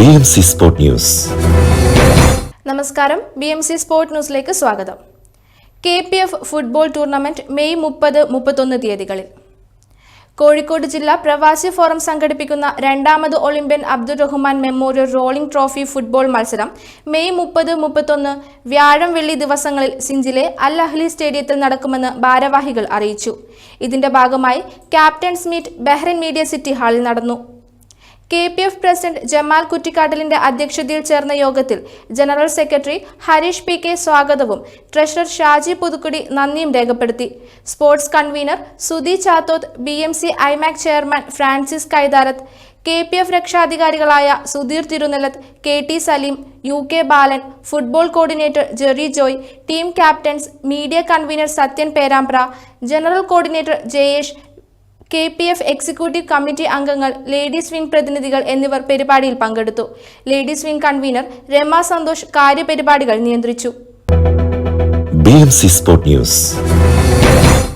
B news നമസ്കാരം. B M C sport ന്യൂസിലേക്ക് സ്വാഗതം. K P F football tournament May മുപ്പത് മുപ്പത്തൊന്ന് തീയതികളിൽ. കോഴിക്കോട് ജില്ലാ പ്രവാസി ഫോറം സംഘടിപ്പിക്കുന്ന രണ്ടാമത് Olympian Abdul Rahman memorial rolling trophy football മത്സരം മെയ് മുപ്പത് മുപ്പത്തൊന്ന് വ്യാഴം വെള്ളി ദിവസങ്ങളിൽ സിഞ്ചിലെ അൽ അഹ്ലി സ്റ്റേഡിയത്തിൽ നടക്കുമെന്ന് ഭാരവാഹികൾ അറിയിച്ചു. ഇതിന്റെ ഭാഗമായി captains meet Bahrain media city ഹാളിൽ നടന്നു. K P F president Jamal കുറ്റിക്കാട്ടലിന്റെ അധ്യക്ഷതയിൽ ചേർന്ന യോഗത്തിൽ general secretary Harish P K സ്വാഗതവും ട്രഷറർ ഷാജി പുതുക്കുടി നന്ദിയും രേഖപ്പെടുത്തി. Sports convener Sudhi Chathoth B M C IMAC chairman Francis Kaitharath K P F രക്ഷാധികാരികളായ Sudheer Thirunellath K T Saleem U K Balan football coordinator Jerry Joy team captains media convener Sathyan Perambra general coordinator Jayesh K P F executive committee അംഗങ്ങൾ ladies wing പ്രതിനിധികൾ എന്നിവർ പരിപാടിയിൽ പങ്കെടുത്തു. Ladies wing convener Rama Santhosh കാര്യപരിപാടികൾ നിയന്ത്രിച്ചു. B news